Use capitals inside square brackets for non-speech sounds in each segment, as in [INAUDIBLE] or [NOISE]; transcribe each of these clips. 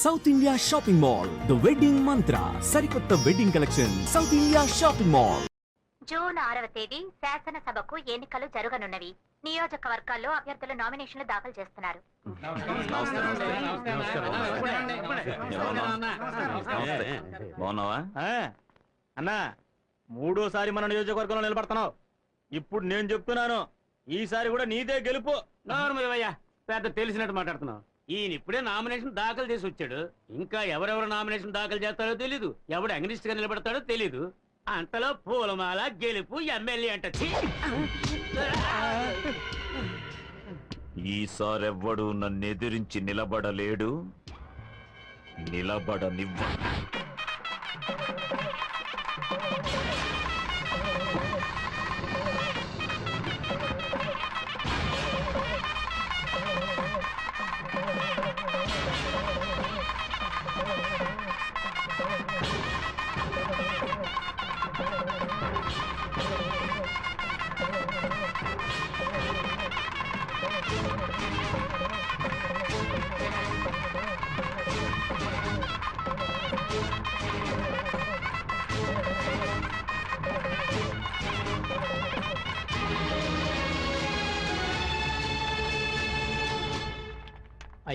South India shopping mall the wedding mantra సరికొత్త wedding collection South India shopping mall June ఆరవ తేదీ శాసనసభకు ఎన్నికలు జరగనున్నవి. నియోజకవర్గాల్లో అభ్యర్థులు నామినేషన్లు దాఖలు చేస్తున్నారు. బాగున్నావా? అన్నా మూడోసారి మన నియోజకవర్గంలో నిలబడుతున్నావు. ఇప్పుడు నేను చెప్తున్నాను ఈసారి కూడా నీదే గెలుపు. నోర్మయ్యా పెద్ద తెలిసినట్టు మాట్లాడుతున్నావు. ఈయన ఇప్పుడే నామినేషన్ దాఖలు చేసి వచ్చాడు. ఇంకా ఎవరెవరు నామినేషన్ దాఖలు చేస్తారో తెలీదు. ఎవడు అగ్నిస్ట్గా నిలబడతాడో తెలీదు. అంతలో పూలమాల గెలుపు ఎమ్మెల్యే అంట. ఛీ! ఈసారెవ్వడు నన్ను ఎదిరించి నిలబడలేడు. నిలబడనివ్వ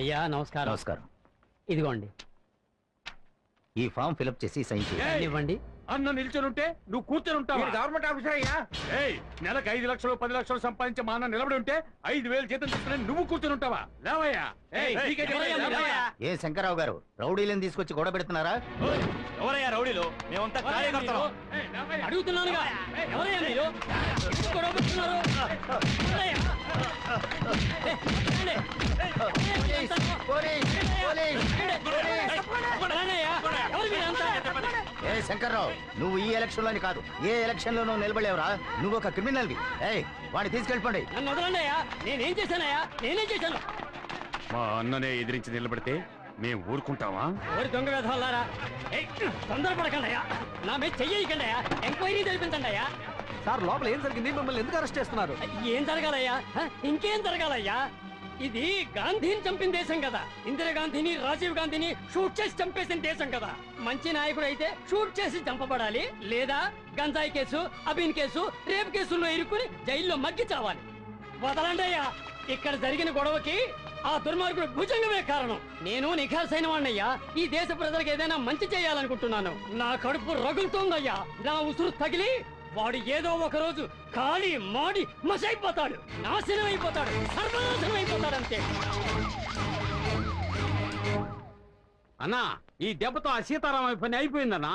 అయ్యా నమస్కారం. నమస్కారం. ఇదిగోండి. ఈ ఫామ్ ఫిలప్ చేసి సైన్ చేయండి ఇవ్వండి అన్న నిల్చొనుంటే నువ్వు కూర్చొని ఉంటావా? గవర్నమెంట్ ఆఫీసర్ అయ్యా. ఏయ్ నెలకు ఐదు లక్షలు పది లక్షలు సంపాదించే మా అన్న నిలబడి ఉంటే ఐదు వేలు జీతం తీసుకుని నువ్వు కూర్చొని ఉంటావా? లేవయ్యా. ఏ శంకరరావు గారు రౌడీలను తీసుకొచ్చి గొడవ పెడుతున్నారా? ఎవరయ్యా రౌడీలు? మేమంతా కార్యకర్తలం. అడుగుతున్నానుగా. ఎవరయ్యా మీరు? ఎందుకు గొడవ పెడుతున్నారు? ఏ, శంకర్రావు నువ్వు ఈ ఎలక్షన్లోని కాదు ఏ ఎలక్షన్ లోనూ నిలబడలేవురా. నువ్వు ఒక క్రిమినల్ ఏయ్ వాడిని తీసుకెళ్ళిపోండి. నన్ను వదలండియా నేనేం చేశానయ్యా? నేనేం చేశాను? మా అన్ననే ఎదిరించి నిలబడితే మేము ఊరుకుంటావా ఓరి దొంగ వేధవాళ్ళారా ఏయ్, తొందరపడకండి అయ్యా నా మీద చెయ్యకండి అయ్యా ఎంక్వైరీ జరిపించండి అయ్యా సార్ లోపల ఏం జరిగింది? మిమ్మల్ని ఎందుకు అరెస్ట్ చేస్తున్నారు? ఏం జరగాలయ్యా? ఇంకేం జరగాలయ్యా? ఇది గాంధీని చంపిన దేశం కదా. ఇందిరాగాంధీని రాజీవ్ గాంధీని షూట్ చేసి చంపేసిన దేశం కదా. మంచి నాయకుడు అయితే షూట్ చేసి చంపబడాలి. లేదా గంజాయి కేసు అబీన్ కేసు రేప్ కేసుల్లో ఇరుక్కుని జైల్లో మగ్గి చావాలి. వదలండి అయ్యా. ఇక్కడ జరిగిన గొడవకి ఆ దుర్మార్గుడు భుజంగమే కారణం. నేను నిఘాసైన వాణ్ణయ్యా ఈ దేశ ప్రజలకు ఏదైనా మంచి చేయాలనుకుంటున్నాను. నా కడుపు రగులుతోందయ్యా. నా ఉసురు తగిలి వాడు ఏదో ఒక రోజు కాలి మాడి మసైపోతాడు. నాశనం అయిపోతాడు సర్వనాశనం అయిపోతాడు అంతే అన్నా ఈ దెబ్బతో ఆ సీతారామ పని అయిపోయిందన్నా.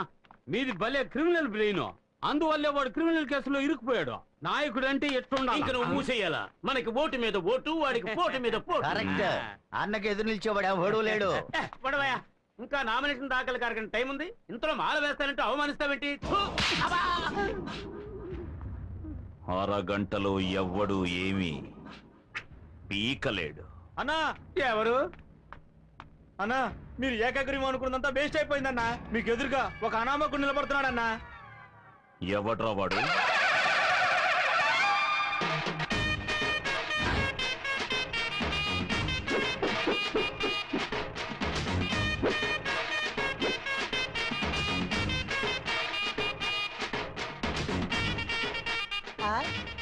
మీది భలే క్రిమినల్ బ్రెయిన్. అందువల్లే వాడు క్రిమినల్ కేసులో ఇరుక్కుపోయాడు. నాయకుడు అంటే ఎట్లుండాలి? ఇంక నువ్వు మూసేయాలా? మనకి ఓటు మీద ఓటు వాడికి [LAUGHS] పోటు మీద పోటు కరెక్ట్. అన్నకి ఎదురు నిలిచేవాడు ఎవడూ లేడు. [LAUGHS] ఇంకా నామినేషన్ దాఖలు కారకని టైం ఉంది. ఇంతలో మాల వేస్తానంటే అవమానిస్తావేంటి! అరగంటలో ఎవ్వడు ఏమీ పీకలేడు. అన్నా! ఎవరు? అన్నా మీరు ఏకాగ్రీవం అనుకున్నంతా వేస్ట్ అయిపోయిందన్నా. మీకు ఎదురుగా ఒక అనామకుడు నిలబడుతున్నాడన్నా. ఎవడ్రా వాడు?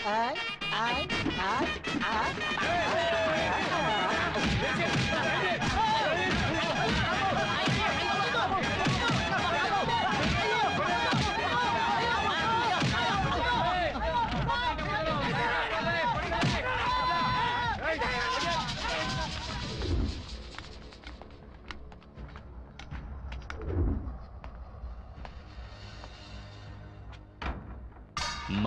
I, I, I, I, I.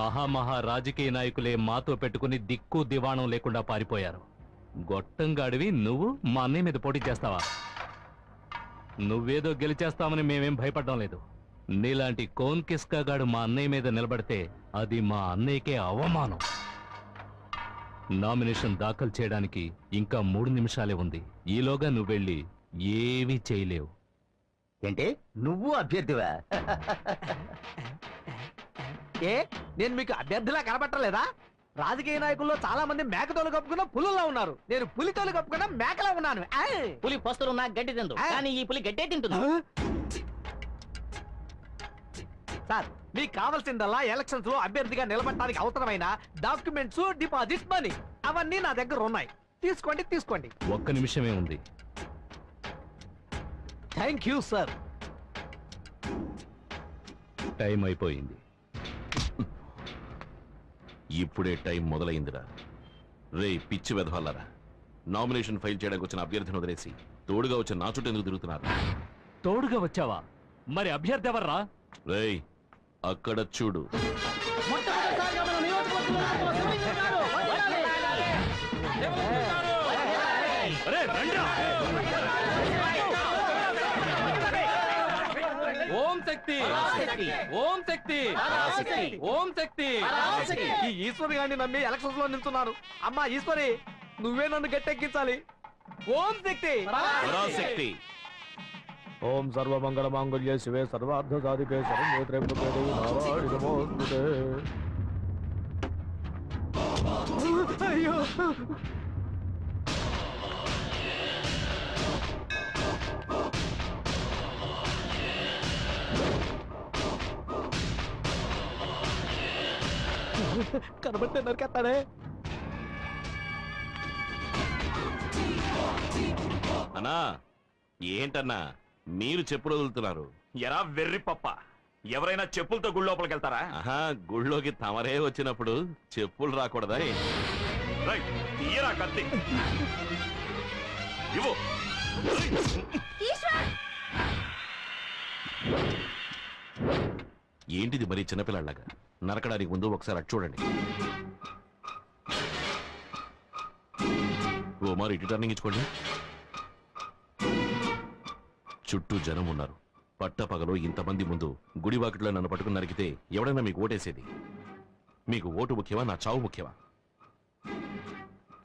మహామహా రాజకీయ నాయకులే మాతో పెట్టుకుని దిక్కు దివాణం లేకుండా పారిపోయారు. గొట్టంగాడివి నువ్వు మా అన్నయ్య మీద పోటీ చేస్తావా? నువ్వేదో గెలిచేస్తామని మేమేం భయపడడం లేదు. నీలాంటి కోన్ కిస్కాగాడు మా అన్నయ్య మీద నిలబడితే అది మా అన్నయ్యకే అవమానం. నామినేషన్ దాఖలు చేయడానికి ఇంకా మూడు నిమిషాలే ఉంది. ఈలోగా నువ్వెళ్ళి ఏమీ చేయలేవు. ఏంటి? నువ్వు అభ్యర్థివా? ఏ? నేను మీకు అభ్యర్థిలా కనబట్టలేదా రాజకీయ నాయకుల్లో చాలా మంది మేకతోలు కప్పుకున్న పులుల్లో ఉన్నారు. నేను పులితోలు కప్పుకున్న మేకలా ఉన్నాను. ఆయ్. పులి పస్తులున్నా గడ్డి తిందు. ఆ. కానీ ఈ పులి గడ్డే తింటుంది. సార్ మీకు కావాల్సిందల్లా ఎలక్షన్స్లో అభ్యర్థిగా నిలబడటానికి అవసరమైన డాక్యుమెంట్స్ డిపాజిట్ మనీ అవన్నీ నా దగ్గర ఉన్నాయి. తీసుకోండి తీసుకోండి. ఒక్క నిమిషమే ఉంది. Thank you sir. టైం అయిపోయింది. ఇప్పుడే టైం మొదలైందిరా. రే పిచ్చి వెధవాలరా నామినేషన్ ఫైల్ చేయడానికి వచ్చిన అభ్యర్థిని వదిలేసి తోడుగా వచ్చిన నా చుట్టూ ఎందుకు తిరుగుతున్నారు. తోడుగా వచ్చావా? మరి అభ్యర్థి ఎవర్రా? రేయ్ అక్కడ చూడు. ఓం శక్తి. ఓం శక్తి. ఓం శక్తి. ఈ ఈశ్వరి గారిని నమ్మి ఎలక్షన్స్లో నిల్చున్నారు. అమ్మా ఈశ్వరి నువ్వే నన్ను గట్టెక్కించాలి. ఓం శక్తి. పరాశక్తి. ఓం సర్వమంగళ మాంగళ్య శివే సర్వార్థ సాధికే నమోస్తుతే అయ్యో. కనబడితే నరికేస్తాడే. అన్నా ఏంటన్నా మీరు చెప్పులు వదులుతున్నారు. ఎరా వెర్రి పప్ప ఎవరైనా చెప్పులతో గుడి లోపలికి వెళ్తారా? ఆహా గుళ్ళోకి తమరే వచ్చినప్పుడు చెప్పులు రాకూడదా రైట్ తీయరా కత్తి. ఇవ్వు. ఏంటిది మరీ చిన్నపిల్లలాగా నరకడానికి ముందు ఒకసారి అటు చూడండి. ఓ మరి ఇటు టర్నింగ్ ఇచ్చుకోండి. చుట్టూ జనం ఉన్నారు. పట్టపగలు ఇంతమంది ముందు గుడివాకిట్లో నన్ను పట్టుకుని నరికితే ఎవడైనా మీకు ఓటేసేది? మీకు ఓటు ముఖ్యమా? నా చావు ముఖ్యమా?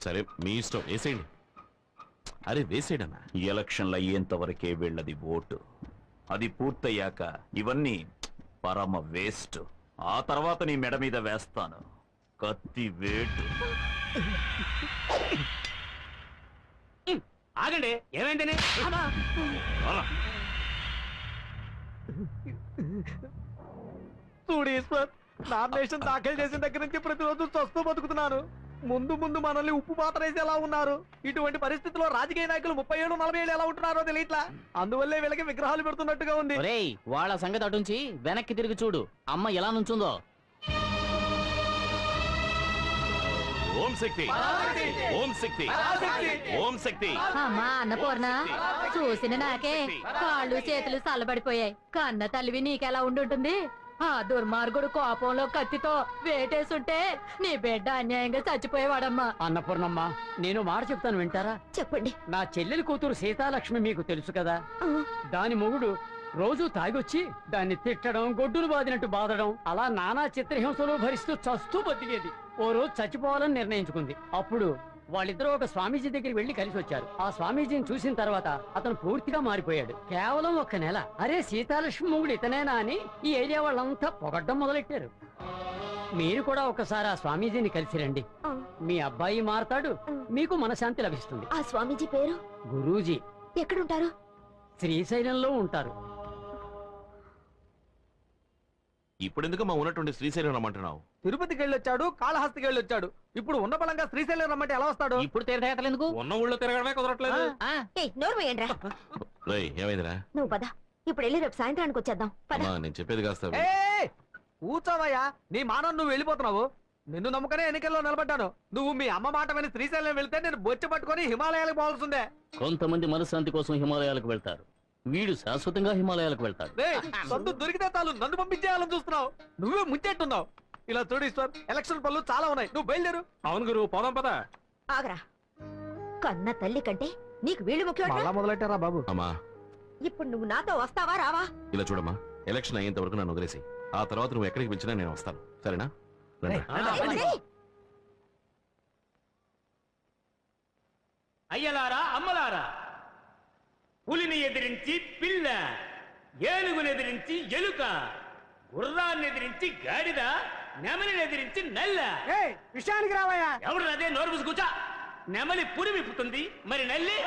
సరే మీ ఇష్టం. వేసేయండి. అరే వేసేయడన్నా ఎలక్షన్లు అయ్యేంత వరకే ఓటు. అది పూర్తయ్యాక ఇవన్నీ పరమ వేస్ట్. ఆ తర్వాత నీ మెడ మీద వేస్తాను. కత్తి వేటు. ఆగండి ఏమైందని. చూడు ఈశ్వర్ నామినేషన్ దాఖలు చేసిన దగ్గర నుంచి ప్రతిరోజు చస్తూ బతుకుతున్నాను. ముందు ముందు మనల్ని ఉప్పు పాత్ర వేసి ఎలా ఉన్నారు. ఇటువంటి పరిస్థితిలో రాజకీయ నాయకులు ముప్పై ఏడు నలభై ఏళ్ళు ఎలా ఉంటున్నారో తెలియట్లా అందువల్లే వీళ్ళకి విగ్రహాలు పెడుతున్నట్టుగా ఉంది. ఒరేయ్ వాళ్ళ సంగతి అటుంచి వెనక్కి తిరిగి చూడు. అమ్మ ఎలా నుంచుందో. ఓం శక్తి. ఓం శక్తి. ఓం శక్తి. అమ్మా అన్నపూర్ణ చూసిన నాకే కాళ్ళు చేతులు చల్లబడిపోయాయి కన్న తల్లివి నీకెలా ఉండుంటుంది? ఆ దుర్మార్గుడు కోపంలో కత్తితో వేటేసుంటే నీ బిడ్డ అన్యాయంగా చచ్చిపోయేవాడమ్మా. అన్నపూర్ణమ్మ నేను మాట చెప్తాను వింటారా? చెప్పండి. నా చెల్లెలి కూతురు సీతాలక్ష్మి మీకు తెలుసు కదా. దాని మొగుడు రోజు తాగొచ్చి దాన్ని తిట్టడం గొడ్డును బాదినట్టు బాదడం అలా నానా చిత్రహింసలు భరిస్తూ చస్తూ బతికేది. ఓ రోజు చచ్చిపోవాలని నిర్ణయించుకుంది. అప్పుడు వాళ్ళిద్దరూ ఒక స్వామీజీ దగ్గరికి వెళ్ళి కలిసి వచ్చారు. ఆ స్వామీజీని చూసిన తర్వాత అతను పూర్తిగా మారిపోయాడు. కేవలం ఒక్క నెల. అరే సీతాలక్ష్మి మొగుడు ఇతనేనా అని ఈ ఏరియా వాళ్ళంతా పొగడ్డం మొదలెట్టారు. మీరు కూడా ఒకసారి ఆ స్వామీజీని కలిసి రండి. మీ అబ్బాయి మారతాడు. మీకు మనశాంతి లభిస్తుంది. ఆ స్వామీజీ పేరు? గురూజీ. ఎక్కడుంటారు? శ్రీశైలంలో ఉంటారు. ఇప్పుడు ఎందుకు మా ఉన్నటువంటి శ్రీశైలం రమ్మంటున్నావు? తిరుపతికి వెళ్ళొచ్చాడు కాళహస్తికి వెళ్ళొచ్చాడు ఇప్పుడు ఉన్న బలంగా శ్రీశైలం రమ్మంటే ఎలా వస్తాడు? ఇప్పుడు తీర్థయాత్రలు ఎందుకు ఉన్న ఊళ్ళో తిరగడమే కుదరట్లేదు. ఆ, నోరు వేయండి రేయ్ ఏమైందిరా? నువ్వు పద. ఇప్పుడు వెళ్ళి రేపు సాయంత్రానికి వచ్చేద్దాం. అమ్మా నేను చెప్పేది కాస్త ఏ కూర్చోవయ్యా. నీ మానం నువ్వు వెళ్ళిపోతున్నావు. నిన్ను నమ్మకనే ఎన్నికల్లో నిలబడ్డాను. నువ్వు మీ అమ్మ మాట విని శ్రీశైలం వెళ్తే నేను బొచ్చి పట్టుకొని హిమాలయాలకు పోవాల్సిందే. కొంతమంది మనశ్శాంతి కోసం హిమాలయాలకు వెళ్తారు. వీడు శాశ్వతంగా హిమాలయాలకు వెళ్తాడు. సొంత దొరికితే చాలు. నన్ను పంపించేయాలని చూస్తున్నావు. నువ్వే ముంచెట్టున్నావు ఇలా చూడు ఈశ్వర్ ఎలక్షన్ పనులు చాలా ఉన్నాయి. నువ్వు బయలుదేరు. అవును గురు పోదాం పదా. ఆగరా. కన్న తల్లి కంటే నీకు వీళ్ళు ముఖ్యం మళ్ళా మొదలెట్టారా బాబు? అమ్మా. ఇప్పుడు నువ్వు నాతో వస్తావా రావా? ఇలా చూడమ్మా. ఎలక్షన్ అయ్యేంత వరకు నన్ను వదిలేసి ఆ తర్వాత నువ్వు ఎక్కడికి పిలిచినా నేను వస్తాను. సరేనా. సరే. అయ్యలారా అమ్మలారా? పులిని ఎదిరించి పిల్ల ఏనుగుని ఎదిరించి ఎలుక గుర్రాన్ని ఎదిరించి గాడిద నెమలిని ఎదిరించి నల్ల. విషయానికి రావయ్యా. ఎవడు అదే నోరు మూసి కూర్చో. నెమలి పురి విప్పుతుంది మరి నల్లి?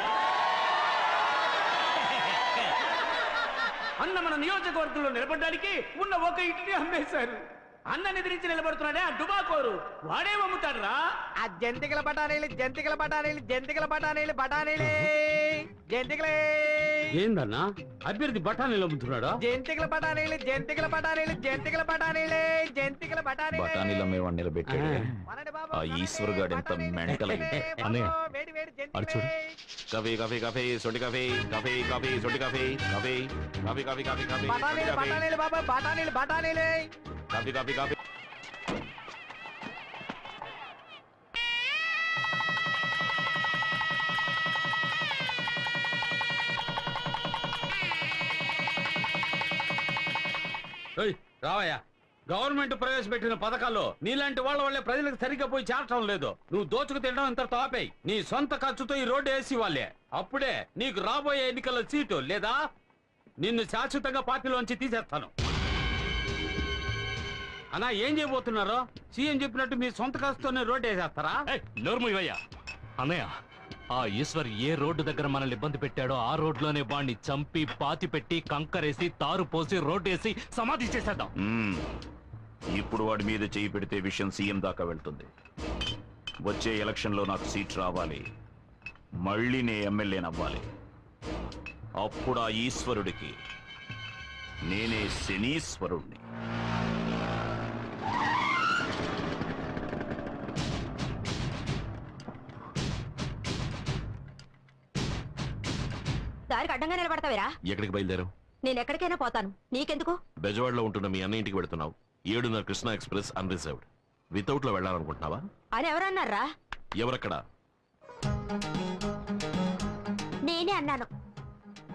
అన్న మన నియోజకవర్గంలో నిలబడడానికి ఉన్న ఒక ఇంటిని అమ్మేశారు. అన్న ఎదిరించి నిలబడుతున్నాడే ఆ డుబాకోరు. వాడే అమ్ముతాడురా? ఆ జంతికల బఠానీలు జంతికల బఠానీలు జంతికల బఠానీలు బఠానీలే జంతికలే. ఏందన్నా? అభ్యర్థి బఠానీలు అమ్ముతున్నాడా? జంతికల బఠానీలు జంతికల బఠానీలు జంతికల బఠానీలే జంతికల బఠానీలే. బఠానీల మేవాడిని నిలబెట్టాడు. వనండి బాబు, ఆ వనండి, ఈశ్వర్ గాడు ఎంత బఠానీలే. మెంటల్ అయ్యి. బాబు, అన్నయ్య, వేడి వేడి అటు చూడు. జంతికలే. కాఫీ కాఫీ కాఫీ సొంటి కాఫీ కాఫీ కాఫీ సొంటి coffee coffee coffee coffee coffee coffee బఠానీలు బఠానీలు బాబా బఠానీలు బఠానీలే. కాఫీ కాఫీ కాఫీ రావయ్యా. గవర్నమెంట్ ప్రవేశపెట్టిన పథకాల్లో నీలాంటి వాళ్ళ వల్లే ప్రజలకు సరిగ్గా పోయి చేరటం లేదు. నువ్వు దోచుకు తినడం ఇంత తాపేయి. నీ సొంత ఖర్చుతో ఈ రోడ్డు వేసి వాళ్ళే. అప్పుడే నీకు రాబోయే ఎన్నికల సీటు లేదా? నిన్ను శాశ్వతంగా పార్టీలోంచి తీసేస్తాను. అన్నా ఏం చేయబోతున్నారో? సీఎం చెప్పినట్టు మీ సొంత ఖర్చుతోనే రోడ్డు వేసేస్తారా? నోర్ము ఇవయ్యా. అన్నయ్య ఆ ఈశ్వర్ ఏ రోడ్డు దగ్గర మనల్ని ఇబ్బంది పెట్టాడో ఆ రోడ్లోనే వాణ్ణి చంపి పాతి పెట్టి కంకరేసి తారు పోసి రోడ్డు వేసి సమాధి చేసేద్దాం. ఇప్పుడు వాడి మీద చేయి పెడితే విషయం సీఎం దాకా వెళ్తుంది. వచ్చే ఎలక్షన్లో నాకు సీట్ రావాలి. మళ్ళీ నే ఎమ్మెల్యేనవ్వాలి అప్పుడు ఆ ఈశ్వరుడికి నేనే శనీశ్వరుణ్ణి. దారికి అడ్డంగా నిలబడతావేరా? ఎక్కడికి బయలుదేరావు? నేను ఎక్కడికైనా పోతాను. నీకెందుకు? బెజవాడలో ఉంటున్న మీ అన్న ఇంటికి వెళ్తున్నావు. ఏడున్నర కృష్ణ ఎక్స్ప్రెస్ అన్రిజర్వ్డ్ వితౌట్లో వెళ్ళాలనుకుంటున్నావా? అని ఎవరన్నారా? ఎవరక్కడ? నేనే అన్నాను.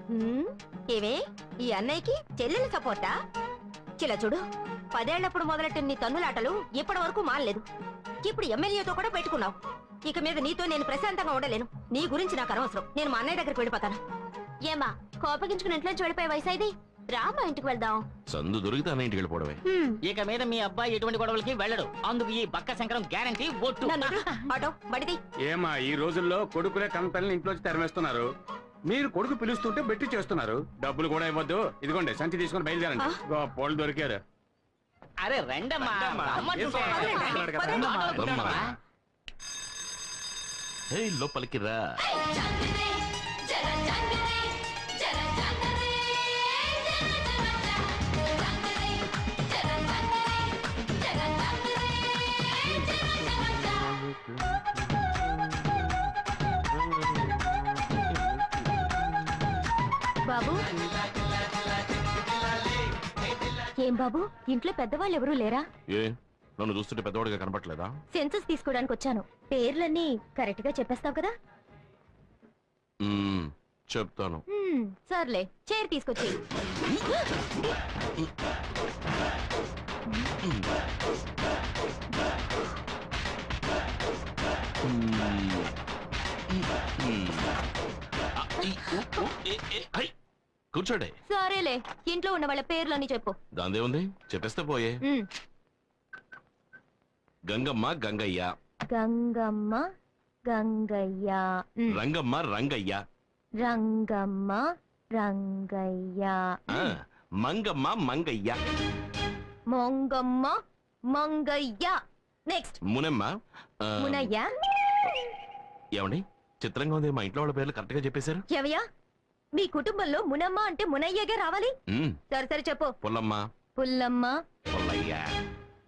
హ్మ్, ఏవే ఈ అన్నయ్యకి చెల్లెలు సపోర్టా? చిల చూడు పదేళ్ళప్పుడు మొదలెట్టిన నీ తన్నులాటలు ఇప్పటి వరకు మానలేదు. ఇప్పుడు ఎమ్మెల్యేతో కూడా పెట్టుకున్నావు. ఇక మీద నీతో నేను ప్రశాంతంగా ఉండలేను. నీ గురించి నాకు అనవసరం. నేను మా అన్నయ్య దగ్గరికి వెళ్ళిపోతాను. ఏమా కోపగించుకుని ఇంట్లోంచి వెళ్ళిపోయే వయసు ఇది? రా మా ఇంటికి వెళ్దాం. సందు దొరికితే అన్న ఇంటికి వెళ్ళిపోవడమే. ఇక మీద మీ అబ్బాయి ఎటువంటి గొడవలకి వెళ్ళడు. అందుకు ఈ బక్క శంకరం గ్యారంటీ ఒట్టు. ఆటో బడిది. ఏమా ఈ రోజుల్లో కొడుకులే కంపెనీని ఇంట్లోంచి తరిమేస్తున్నారు. మీరు కొడుకు పిలుస్తుంటే బెట్టి చేస్తున్నారు. డబ్బులు కూడా ఇవ్వద్దు. ఇదిగోండి సంచి తీసుకొని బయలుదేరండి. పోలు దొరికారు. అరే రండమ్మా. రమ్మంటుంటే. లోపలికి రా. బాబు? ఏం బాబు? ఇంట్లో పెద్దవాళ్ళు ఎవరూ లేరా? ఏ నన్ను చూస్తుంటే పెద్దవాడిగా కనపట్లేదా సెన్సస్ తీసుకోవడానికి వచ్చాను. పేర్లన్నీ కరెక్ట్గా చెప్పేస్తావు కదా? చెప్తాను. సర్లే చైర్ తీసుకొచ్చి ఐ. కూర్చోండి. సరేలే ఇంట్లో ఉన్న వాళ్ళ పేర్లన్నీ చెప్పు. దాందే ఉంది చెప్పేస్తే పోయే. గంగమ్మ గంగయ్య. గంగమ్మ గంగయ్య. రంగమ్మ రంగయ్య. రంగమ్మ రంగయ్య. ఆ, మంగమ్మ మంగయ్య. మొంగమ్మ మంగయ్య. నెక్స్ట్ మునమ్మ ఆ, మునయ్య? ఏమండి? చిత్రంగా ఉంది. మా ఇంట్లో వాళ్ళ పేర్లు కరెక్ట్గా చెప్పేశారు. ఎవయ్యా మీ కుటుంబంలో మునమ్మ అంటే మునయ్యగా రావాలి? సరే సరే చెప్పు. పుల్లమ్మ. పుల్లమ్మ. పుల్లయ్య.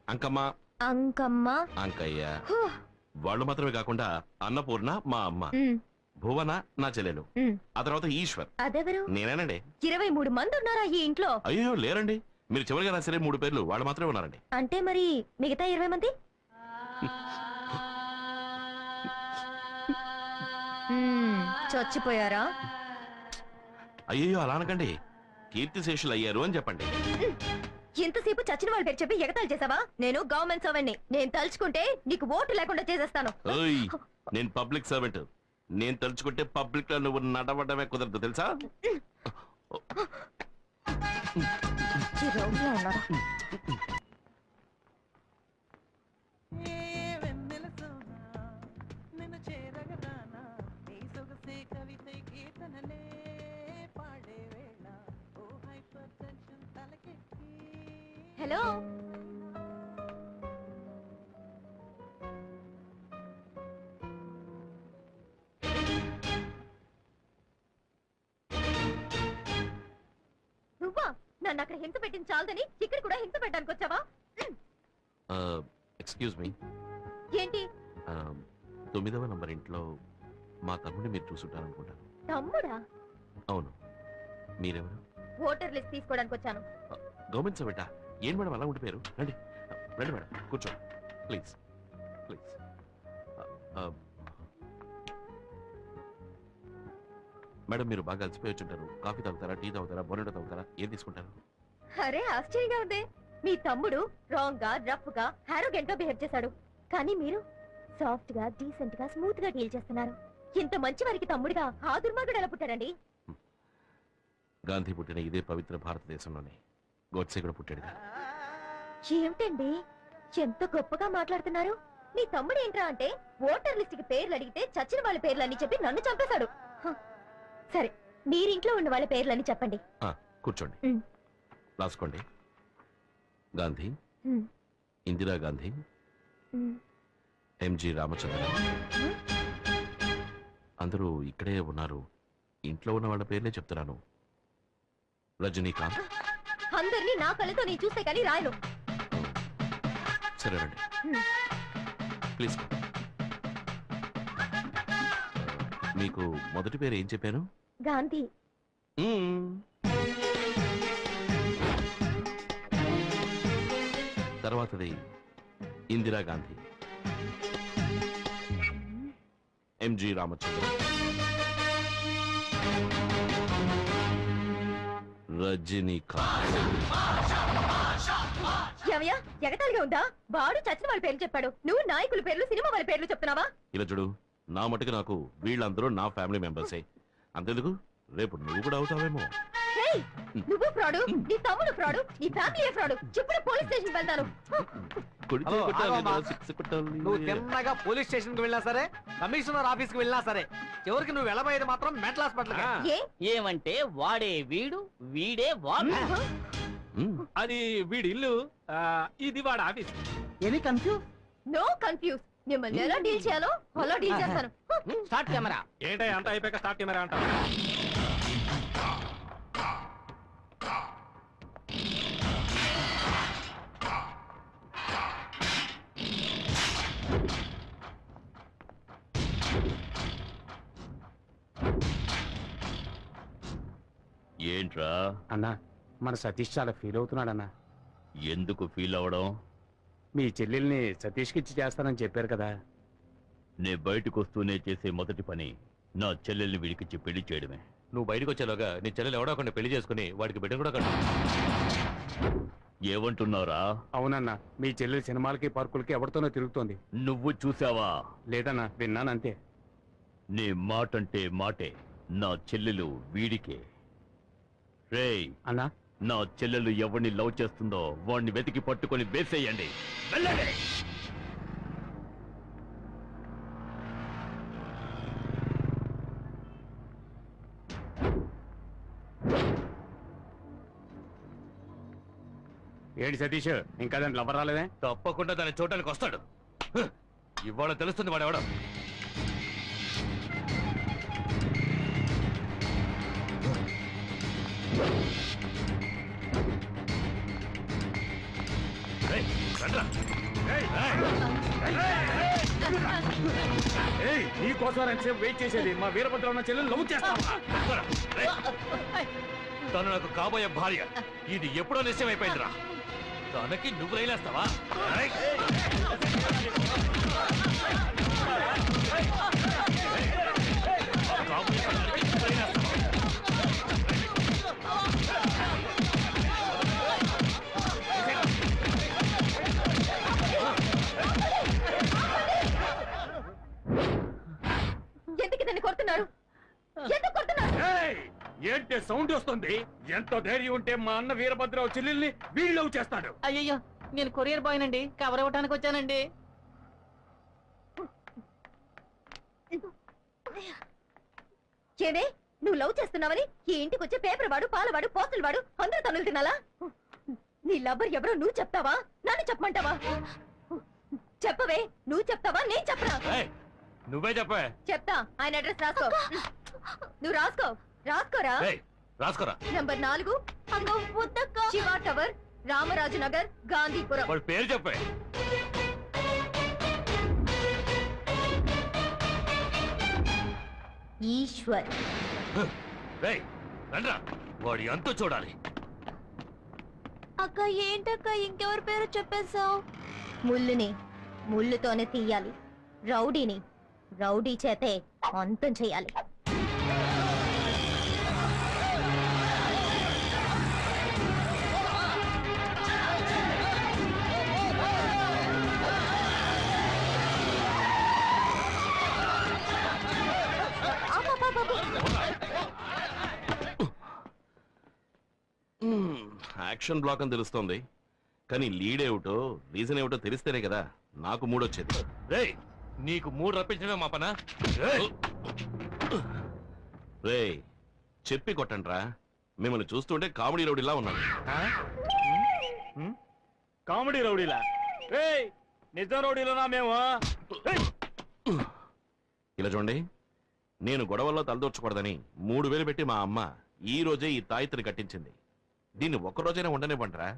అంకమ్మ. అంకమ్మ. అంకయ్య. హూ, వాళ్ళు మాత్రమే కాకుండా అన్నపూర్ణ మా అమ్మ. ఉమ్, భువన నా చెల్లెలు. ఉమ్. ఆ తర్వాత ఈశ్వర్. అదెవరు? నేనేనండి. ఇరవై మూడు మంది ఉన్నారా ఈ ఇంట్లో? అయ్యో లేరండి. మీరు చివరిగా రాసరే మూడు పేర్లు. వాళ్ళు మాత్రమే ఉన్నారండి. అంటే మరి మిగతా ఇరవై మంది? మ్మ్, చచ్చిపోయారా? అయ్యో అలా అనకండి. కీర్తిశేషులు అయ్యారు అని చెప్పండి. ఇంతసేపు చచ్చిన వాళ్ళ పేరు చెప్పి ఎగతాళి చేసావా? నేను గవర్నమెంట్ సర్వెంట్ని. నేను తలుచుకుంటే నీకు ఓటు లేకుండా చేసేస్తాను. ఓయ్ నేను పబ్లిక్ సర్వెంట్. నేను తలుచుకుంటే పబ్లిక్లో నువ్వు నడవడమే కుదరదు తెలుసా? ఈ రౌండ్లో ఉన్నాడా? హలో. నువ్వా? నన్ను అక్కడ హింస పెట్టింది చాలదని ఇక్కడ కూడా హింస పెట్టడానికి వచ్చావా? Excuse me. ఏంటి? తొమ్మిదవ నంబర్ ఇంట్లో మా తమ్ముడిని మీరు చూసుంటారనుకుంటాను. తమ్ముడా? అవును. మీరెవరు? ఓటర్ లిస్ట్ తీసుకోవడానికి వచ్చాను. గవర్నమెంట్ సర్వెంటా ఏం మేడం అలా ఉండిపోయారు? రండి. రండి మేడం కూర్చోండి. ప్లీజ్ ప్లీజ్ మేడం మీరు బాగా అలసిపోయి వచ్చుంటారు. కాఫీ తాగుతారా టీ తాగుతారా బొనెటో తాగుతారా ఏం తీసుకుంటారు? అరే ఆశ్చర్యంగా ఉంది. మీ తమ్ముడు రాంగ్గా రఫ్గా హారోగెంట్గా బిహేవ్ చేశాడు. కానీ మీరు సాఫ్ట్గా డీసెంట్గా స్మూత్గా డీల్ చేస్తున్నారు. ఇంత మంచి వారికి తమ్ముడిగా ఆ దుర్మార్గుడు ఎలా పుట్టాడండి గాంధీ పుట్టిన ఇదే పవిత్ర భారతదేశంలోనే. గోడ్సే కూడా పుట్టాడుగా ఏమిటండి? ఎంత గొప్పగా మాట్లాడుతున్నారు. మీ తమ్ముడు ఏంట్రా అంటే ఓటర్ లిస్ట్కి పేర్లు అడిగితే చచ్చిన వాళ్ళ పేర్లని చెప్పి నన్ను చంపేశాడు. సరే మీరింట్లో ఉన్న వాళ్ళ పేర్లని చెప్పండి. కూర్చోండి. రాసుకోండి. గాంధీ. మ్. ఇందిరా గాంధీ. మ్. ఎంజి రామచంద్ర అందరూ ఇక్కడే ఉన్నారు. ఇంట్లో ఉన్న వాళ్ళ పేర్లే చెప్తున్నాను. రజనీకాంత్. అందరినీ నా కళ్ళతో నేను చూస్తే కానీ రాయను. సరే రండి మ్. ప్లీజ్. మీకు మొదటి పేరు ఏం చెప్పాను గాంధీ. మ్మ్. తర్వాతది ఇందిరా గాంధీ. ఎంజి రామచంద్ర రజనీకాంత్. ఏమయ్యా ఎగతాళిగా ఉందా? వాడు చచ్చిన వాళ్ళ పేర్లు చెప్పాడు. నువ్వు నాయకుల పేర్లు సినిమా వాళ్ళ పేర్లు చెప్తున్నావా? ఇలా చూడు నా మటుకు నాకు వీళ్ళందరూ నా ఫ్యామిలీ మెంబర్సే అంతెందుకు? రేపు నువ్వు కూడా అవుతావేమో. నువ్వు ఫ్రాడు నీ తమ్ముడు ఫ్రాడు నీ ఫ్యామిలీ ఫ్రాడు? చెప్పుడు పోలీస్ స్టేషన్ వెళ్తాను కొడితే హలో, కొట్టాలి, ఆగమ్మా. సిక్స్ కొట్టాలి. నువ్వు తిన్నగా పోలీస్ స్టేషన్కి వెళ్ళినా సరే కమిషనర్ ఆఫీస్కి వెళ్ళినా సరే చివరికి నువ్వు వెళ్ళబోయేది మాత్రం మెంటల్ హాస్పిటల్ ఏ? ఏమంటే వాడే వీడు వీడే వాడు. అది వీడి ఇల్లు ఇది వాడు office. Any confuse no confuse. మిమ్మల్ని ఎలా డీల్ చేయాలో అలా డీల్ చేస్తాను. Start camera. ఏంటో అంత అయిపోయాక స్టార్ట్ కెమెరా అంట ఏంట్రా? అన్నా మన సతీష్ చాలా ఫీల్ అవుతున్నాడన్నా. ఎందుకు ఫీల్ అవడం? మీ చెల్లెల్ని సతీష్కి ఇచ్చి చేస్తానని చెప్పారు కదా. నే బయటకు వస్తూనే చేసే మొదటి పని నా చెల్లెల్ని వీడికిచ్చి పెళ్ళి చేయడమే. నువ్వు బయటకు వచ్చేలోగా నీ చెల్లెలు ఎవడో ఒకరిని పెళ్ళి చేసుకుని వాడికి బిడ్డ కూడా కట్టు. ఏమంటున్నారా అవునన్నా మీ చెల్లెలు సినిమాలకి పార్కులకి ఎవరితోనో తిరుగుతోంది. నువ్వు చూసావా? లేదన్నా విన్నానంతే. నీ మాటంటే మాటే నా చెల్లెలు వీడికే. రేయ్ అన్నా? నా చెల్లెలు ఎవరిని లవ్ చేస్తుందో వాడిని వెతికి పట్టుకొని వేసేయండి. వెళ్ళండి. ఏంటి సతీష్? ఇంకా దాని లవర్ రాలేదే? తప్పకుండా దాన్ని చూడటానికి వస్తాడు! ఇవాళ తెలుస్తుంది వాడు నీ కోసం ఎంతసేపు వెయిట్ చేసేది మా వీరభద్ర ఉన్న చెల్లెలు లవ్ చేస్తావా తను నాకు కాబోయే భార్య. ఇది ఎప్పుడో నిశ్చయమైపోయిందిరా. తనకి నువ్వు రైలేస్తావా? సౌండ్ వస్తుంది. ఎంత ధైర్యం ఉంటే మా అన్న వీరభద్రరావు చెల్లెల్ని వీళ్ళు లవ్ చేస్తాడు. అయ్యయ్యో నేను కొరియర్ బాయ్ నండి కవర్ ఇవ్వడానికి వచ్చానండి. ఏమే నువ్వు లవ్ చేస్తున్నావని ఈ ఇంటికి వచ్చే పేపర్ వాడు పాలవాడు పోస్టులు వాడు అందరూ తనులు తినాలా? నీ లవ్వర్ ఎవరో నువ్వు చెప్తావా? నన్ను చెప్పమంటావా? చెప్పవే నువ్వు చెప్తావా? నేను చెప్పరా నువ్వే చెప్పే చెప్తా ఆయన అడ్రస్ రాసుకో. నువ్వు రాసుకో రాసుకోరా? రాసుకోరా. నంబర్ నాలుగు. శివా టవర్ రామరాజు నగర్ గాంధీపురం. వాడి పేరు చెప్పే. ఈశ్వర్. రేయ్, రండ్రా. వాడి అంతు చూడాలి. అక్క ఏంటక్క ఇంకెవరి పేరు చెప్పేశావు? ముళ్ళుని ముళ్ళుతోనే తీయాలి. రౌడీని రౌడీ చేతే అంతం చేయాలి. యాక్షన్ బ్లాక్ అని తెలుస్తోంది. కానీ లీడ్ ఏమిటో రీజన్ ఏమిటో తెలిస్తేనే కదా నాకు మూడొచ్చేది. రేయ్ నీకు మూడు రప్పించడమే మా పనా? రే చెప్పి కొట్టండ్రా. మిమ్మల్ని చూస్తుంటే కామెడీ రౌడీలా ఉన్నాడు కామెడీ రౌడీలా? ఏయ్ నిజం రౌడీలోనా మేము! ఇలా చూడండి. నేను గొడవల్లో తలదూర్చకూడదని మూడు వేలు పెట్టి మా అమ్మ ఈ రోజే ఈ తాయిత్రి కట్టించింది. దీన్ని ఒక్క రోజైనా ఉండనివ్వంటారా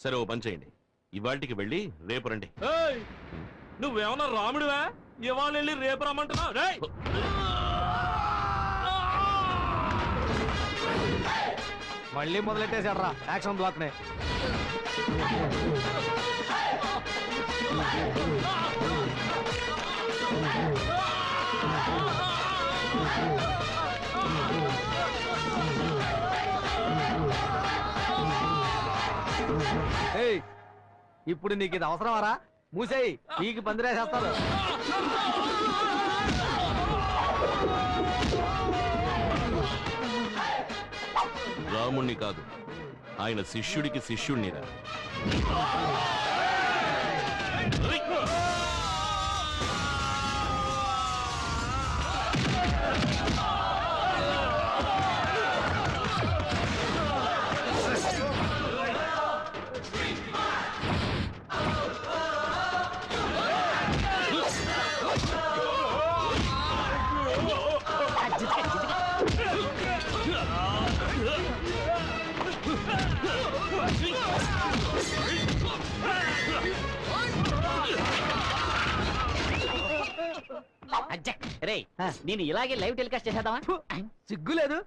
సరే ఓ పని చేయండి. ఇవాళకి వెళ్ళి రేపు రండి. ఏయ్, నువ్వేమన్నా రాముడివా? ఇవాళ వెళ్ళి రేపు రమ్మంటున్నావు? రేయ్! మళ్ళీ మొదలెట్టేశాడు రా యాక్షన్ బ్లాక్ నే ఏయ్ ఇప్పుడు నీకు ఇది అవసరమారా? మూసేయి నీకు పందిరేసేస్తారు రాముణ్ణి కాదు ఆయన శిష్యుడికి శిష్యుణ్ణిరా. నేను ఇలాగే లైవ్ టెలికాస్ట్ చేసేద్దామా? సిగ్గులేదు.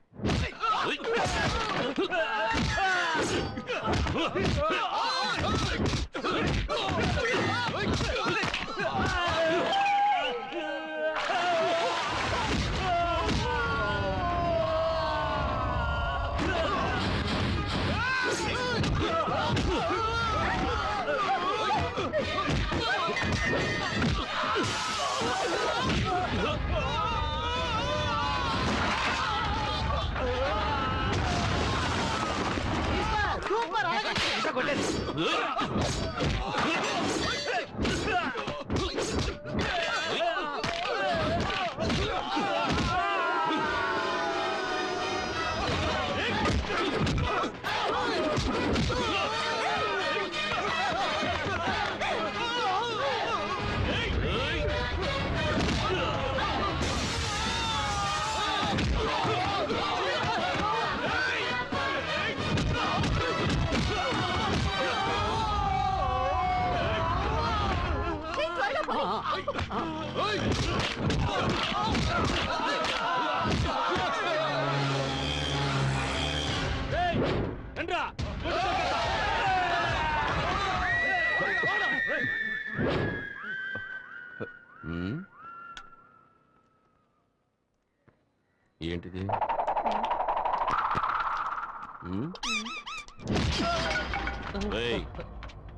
ఏంటిది?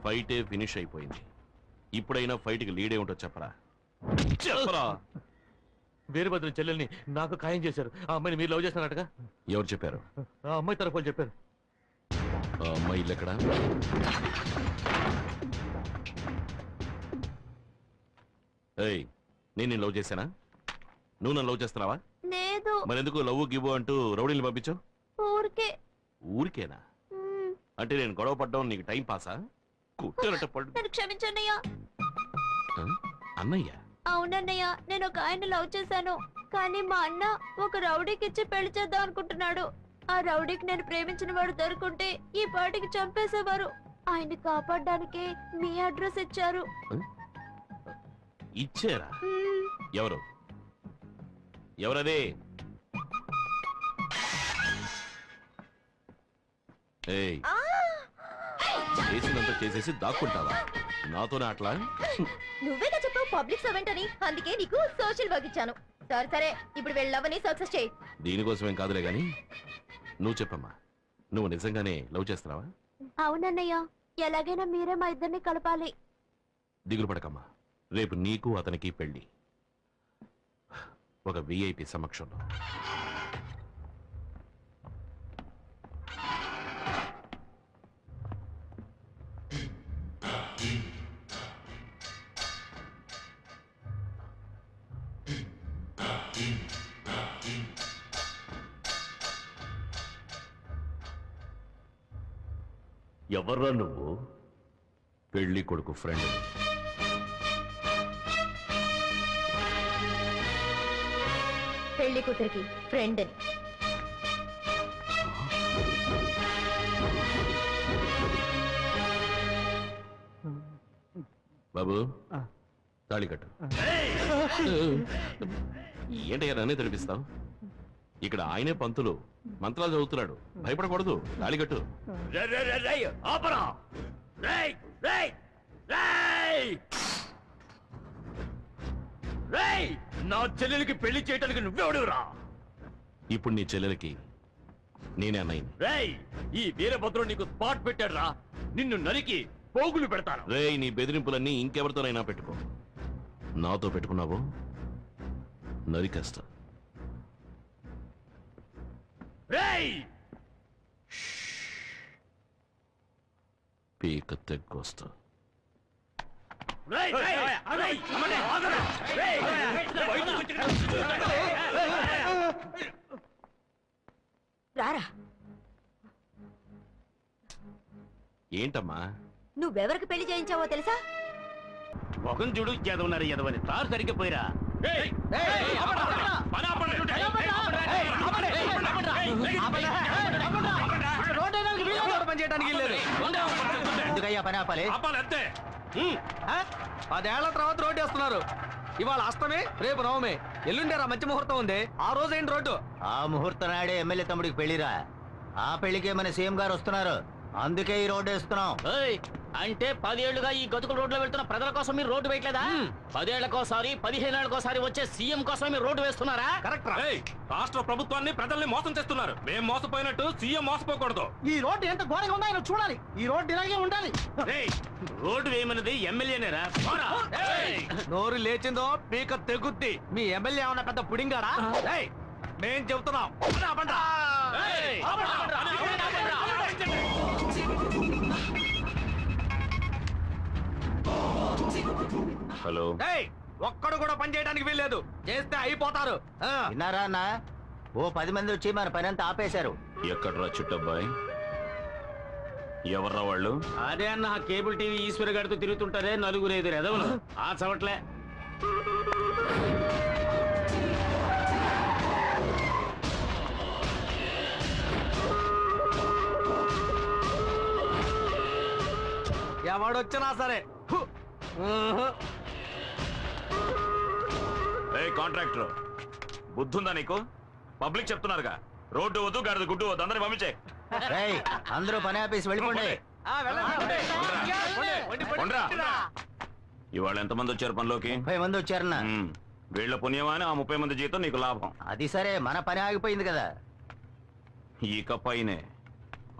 ఫైటే ఫినిష్ అయిపోయింది. ఇప్పుడైనా ఫైట్కి లీడ్ ఉంటో చెప్పరా. చెప్పరా. వీరభద్రం చెల్లెల్ని నాకు ఖాయం చేశారు. ఆ అమ్మాయిని మీరు లవ్ చేస్తున్నట్టుగా ఎవరు చెప్పారు? ఆ అమ్మాయి తరఫు వాళ్ళు చెప్పారు. ఆ అమ్మాయి ఇల్లు ఎక్కడా? ఏయ్ నేను నేను లవ్ చేశానా? నువ్వు నన్ను లవ్ చేస్తున్నావా? లేదు. మరెందుకు లవ్ గివ్ అంటూ రౌడీని పంపించావు ఊరికే. ఊరికేనా? అంటే నేను గొడవ పడ్డం నీకు టైం పాసా? కుట్టినట్టు పడు నన్ను? అన్నయ్య? అవునన్నయ్య నేను ఒక ఆయన లవ్ చేశాను. కానీ మా అన్న ఒక రౌడీకి ఇచ్చి పెళ్ళి చేద్దాం అనుకుంటున్నాడు. ఆ రౌడీకి నేను ప్రేమించిన వాడు దొరుకుంటే ఈ పాటికి చంపేసేవారు. ఆయన్ని కాపాడడానికి మీ అడ్రస్ ఇచ్చారు. ఇచ్చారా? మ్మ్. ఎవరు? ఎవరదే? ఏయ్! చేసినంత చేసేసి దాక్కుంటావా? నాతోనే అట్లా నువ్వేగా చెప్పావు పబ్లిక్ సర్వెంట్ అని. అందుకే నీకు సోషల్ వర్క్ ఇచ్చాను. సరే సరే. ఇప్పుడు వెళ్ళవని సక్సెస్ చేయి. దీనికోసమేం కాదులే గాని నువ్వు చెప్పమ్మా. నువ్వు నిజంగానే లవ్ చేస్తున్నావా? అవునన్నయ్య ఎలాగైనా మీరే మా ఇద్దరిని కలపాలి. దిగులు పడకమ్మా. రేపు నీకు అతనికి పెళ్ళి ఒక విఐపి సమక్షంలో. ఎవర్రా నువ్వు? పెళ్ళి కొడుకు ఫ్రెండ్ పెళ్ళి కూతురికి ఫ్రెండ్ బాబు తాళి కట్టు. ఏంటయ్యా నన్నే తెలిపిస్తావు ఇక్కడ ఆయనే పంతులు మంత్రాలు చదువుతున్నాడు. భయపడకూడదు తాళి కట్టు. ఆపరా. రేయ్ రేయ్ రేయ్. రేయ్ నా చెల్లెలికి పెళ్ళి చేయటానికి నువ్వెవడురా? ఇప్పుడు నీ చెల్లెలకి నేనే అన్నయ్యని. రేయ్ ఈ వీరభద్రుడు నీకు స్పాట్ పెట్టాడురా. నిన్ను నరికి పోగులు పెడతాను. రేయ్ నీ బెదిరింపులన్నీ ఇంకెవరితోనైనా పెట్టుకో. నాతో పెట్టుకున్నావు నరికేస్తా. రేయ్ పీక తెగ్గొస్తా రారా ఏంటమ్మా నువ్వెవరికి పెళ్ళి చేయించావో తెలుసా మొఖం చూడు ఎదవన్నారు ఎదవని తారు సరిగ్గా పోయిరా పని చేయడానికి లేదు ఎందుకయ్యా పని ఆపాలి? అంతే. ఆ? పదేళ్ళ తర్వాత రోడ్డు వేస్తున్నారు. ఇవాళ అష్టమి రేపు నవమి. ఎల్లుండేరా మంచి ముహూర్తం ఉంది. ఆ రోజు ఏంటి రోడ్డు? ఆ ముహూర్తం నాడే ఎమ్మెల్యే తమ్ముడికి పెళ్ళిరా ఆ పెళ్ళికే మన సీఎం గారు వస్తున్నారు? అందుకే ఈ రోడ్డు వేస్తున్నాం. అంటే పదేళ్ళుగా ఈ గతుకుల రోడ్లో వెళ్తున్న ప్రజల కోసం మీరు రోడ్డు వేయట్లేదా? పదేళ్ళకోసారి పదిహేనేళ్ళకోసారి వచ్చే సీఎం కోసం మీరు రోడ్డు వేస్తున్నారా? కరెక్ట్ రాష్ట్ర ప్రభుత్వాన్ని ప్రజల్ని మోసం చేస్తున్నారు. మేము మోసపోయినట్టు సీఎం మోసపోకూడదు. ఈ రోడ్డు ఎంత ఘోరంగా ఉందో ఆయన చూడాలి. ఈ రోడ్డు ఇలాగే ఉండాలి. రోడ్డు వేయమన్నది ఎమ్మెల్యేనేరా పోరా. ఏయ్! నోరు లేచిందో పీక తెగుద్ది. మీ ఎమ్మెల్యే ఏమన్నా పెద్ద పుడింగారా ఏయ్, మేం చెబుతున్నాం. ఏయ్! హలో. ఏయ్, ఒక్కడు కూడా పని చేయడానికి వీల్లేదు. చేస్తే అయిపోతారు. ఆ. విన్నారా అన్న? ఓ పది మంది వచ్చి మన పని అంతా ఆపేశారు. ఎక్కడ్రా చుట్టబ్బాయ్? ఎవర్రా వాళ్ళు? అదే అన్న ఆ కేబుల్ టీవీ ఈశ్వర్ గారితో తిరుగుతుంటారే నలుగురు ఎదురు ఎదవలు. ఆ చవట్లే. ఎవడొచ్చినా సరే కాంట్రాక్టర్. బుద్ధుందా నీకు? పబ్లిక్ చెప్తున్నారుగా. రోడ్డు వద్దు గాడిద గుడ్డు వద్దు అందరిని పంపించే. అందరూ పని ఆపేసి వెళ్ళిపోండి. ఆ, వెళ్ళండి. వండి, వండి, కొండ్రా. వండిరా. ఇవాళ ఎంతమంది వచ్చారు పనిలోకి? ముప్పై మంది వచ్చారన్న. వీళ్ళ పుణ్యమా అని ఆ ముప్పై మంది జీతం నీకు లాభం. అది సరే మన పని ఆగిపోయింది కదా. ఇక పైనే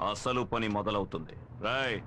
అసలు పని మొదలవుతుంది. రాయ్.